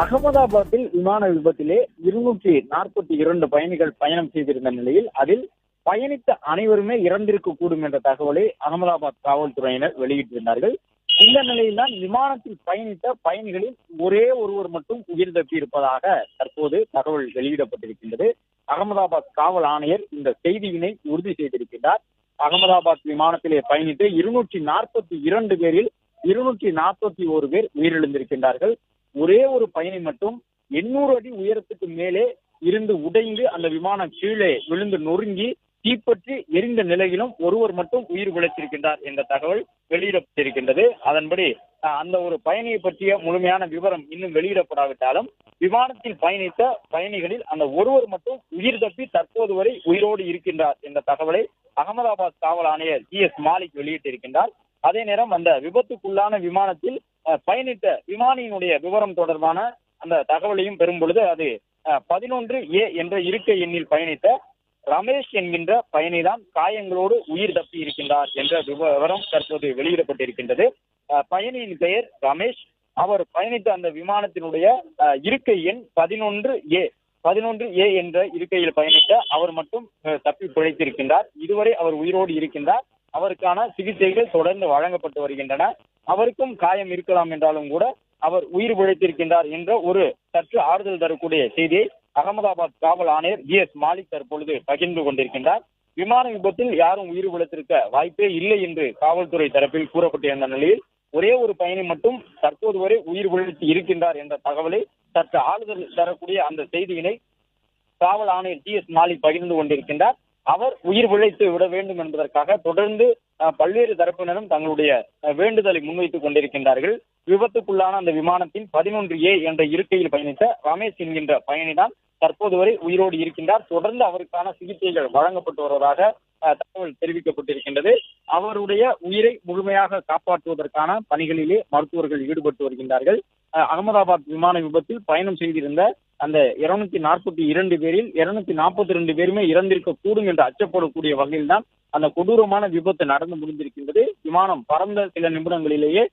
அகமதாபாத்தில் விமான விபத்திலே இருநூற்றி நாற்பத்தி இரண்டு பயணிகள் பயணம் செய்திருந்த நிலையில் அதில் பயணித்த அனைவருமே இறந்திருக்க கூடும் என்ற தகவலை அகமதாபாத் காவல்துறையினர் வெளியிட்டிருந்தார்கள். இந்த நிலையில்தான் விமானத்தில் பயணித்த பயணிகளில் ஒரே ஒருவர் மட்டும் உயிர் தப்பி இருப்பதாக தற்போது தகவல் வெளியிடப்பட்டிருக்கின்றது. அகமதாபாத் காவல் ஆணையர் இந்த செய்தியினை உறுதி செய்திருக்கிறார் அகமதாபாத் விமானத்திலே பயணித்த இருநூற்றி நாற்பத்தி இரண்டு பேரில் இருநூற்றி நாற்பத்தி ஒரு பேர் உயிரிழந்திருக்கின்றார்கள். ஒரே ஒரு பயணி மட்டும் எண்ணூறு அடி உயரத்துக்கு மேலே இருந்து உடைந்து அந்த விமானம் கீழே விழுந்து நொறுங்கி தீப்பற்றி எரிந்த நிலையிலும் ஒருவர் மட்டும் உயிர் பிழைத்திருக்கின்றார் என்ற தகவல் வெளியிடப்பட்டிருக்கின்றது. அதன்படி அந்த ஒரு பயணியை பற்றிய முழுமையான விவரம் இன்னும் வெளியிடப்படாவிட்டாலும் விமானத்தில் பயணித்த பயணிகளில் அந்த ஒருவர் மட்டும் உயிர் தப்பி தற்போது வரை உயிரோடு இருக்கின்றார் என்ற தகவலை அகமதாபாத் காவல் ஆணையர் ஜி எஸ் மாலிக் வெளியிட்டிருக்கின்றார். அதே நேரம் அந்த விபத்துக்குள்ளான விமானத்தில் பயணித்த விமானியினுடைய விவரம் தொடர்பான அந்த தகவலையும் பெறும் பொழுது அது பதினொன்று ஏ என்ற இருக்கை எண்ணில் பயணித்த ரமேஷ் என்கின்ற பயணிதான் காயங்களோடு உயிர் தப்பி இருக்கின்றார் என்ற விவரம் தற்போது வெளியிடப்பட்டிருக்கின்றது. அஹ், பயணியின் பெயர் ரமேஷ். அவர் பயணித்த அந்த விமானத்தினுடைய அஹ், இருக்கை எண் பதினொன்று ஏ பதினொன்று ஏ என்ற இருக்கையில் பயணித்த அவர் மட்டும் தப்பி பிழைத்திருக்கின்றார். இதுவரை அவர் உயிரோடு இருக்கின்றார். அவருக்கான சிகிச்சைகள் தொடர்ந்து வழங்கப்பட்டு வருகின்றன. அவருக்கும் காயம் இருக்கலாம் என்றாலும் கூட அவர் உயிர் பிழைத்திருக்கின்றார் என்ற ஒரு சற்று ஆறுதல் தரக்கூடிய செய்தியை அகமதாபாத் காவல் ஆணையர் ஜி எஸ் மாலிக் தற்பொழுது பகிர்ந்து கொண்டிருக்கின்றார். விமான விபத்தில் யாரும் உயிர் பிழைத்திருக்க வாய்ப்பே இல்லை என்று காவல்துறை தரப்பில் கூறப்பட்டிருந்த நிலையில் ஒரே ஒரு பயணி மட்டும் தற்போது வரை உயிர் பிழைத்து இருக்கின்றார் என்ற தகவலை சற்று ஆறுதல் தரக்கூடிய அந்த செய்தியினை காவல் ஆணையர் ஜி எஸ் மாலிக் பகிர்ந்து கொண்டிருக்கின்றார். அவர் உயிர் பிழைத்து விட வேண்டும் என்பதற்காக தொடர்ந்து பல்வேறு தரப்பினரும் தங்களுடைய வேண்டுதலை முன்வைத்துக் கொண்டிருக்கின்றார்கள். விபத்துக்குள்ளான அந்த விமானத்தின் பதினொன்று ஏ என்ற இருக்கையில் பயணித்த ரமேஷ் என்கின்ற பயணிதான் தற்போது வரை உயிரோடு இருக்கின்றார். தொடர்ந்து அவருக்கான சிகிச்சைகள் வழங்கப்பட்டு வருவதாக தகவல் தெரிவிக்கப்பட்டிருக்கின்றது. அவருடைய உயிரை முழுமையாக காப்பாற்றுவதற்கான பணிகளிலே மருத்துவர்கள் ஈடுபட்டு வருகின்றார்கள். அஹ், அகமதாபாத் விமான விபத்தில் பயணம் செய்திருந்த அந்த இருநூத்தி நாற்பத்தி இரண்டு பேரில் இருநூத்தி நாற்பத்தி ரெண்டு பேருமே இறந்திருக்க கூடும் என்று அச்சப்படக்கூடிய வகையில் தான் அந்த கொடூரமான விபத்து நடந்து முடிந்திருக்கின்றது. விமானம் பறந்த சில நிமிடங்களிலேயே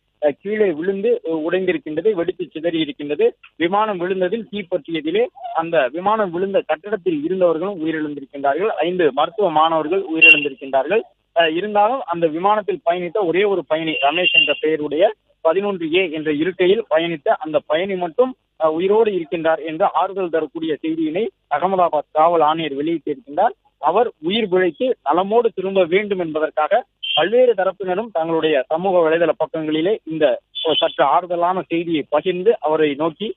கீழே விழுந்து உடைந்திருக்கின்றது வெடித்து சிதறி இருக்கின்றது விமானம் விழுந்ததில் தீப்பற்றியதிலே அந்த விமானம் விழுந்த கட்டடத்தில் இருந்தவர்களும் உயிரிழந்திருக்கின்றார்கள். ஐந்து மருத்துவ மாணவர்கள் உயிரிழந்திருக்கின்றார்கள். அஹ், இருந்தாலும் அந்த விமானத்தில் பயணித்த ஒரே ஒரு பயணி ரமேஷ் என்ற பெயருடைய பதினொன்று ஏ என்ற இருக்கையில் பயணித்த அந்த பயணி மட்டும் உயிரோடு இருக்கின்றார் என்று ஆறுதல் தரக்கூடிய செய்தியினை அகமதாபாத் காவல் ஆணையர் வெளியிட்டிருக்கின்றார். அவர் உயிர் பிழைத்து நலமோடு திரும்ப வேண்டும் என்பதற்காக பல்வேறு தரப்பினரும் தங்களுடைய சமூக வலைதள பக்கங்களிலே இந்த சற்று ஆறுதலான செய்தியை பகிர்ந்து அவரை நோக்கி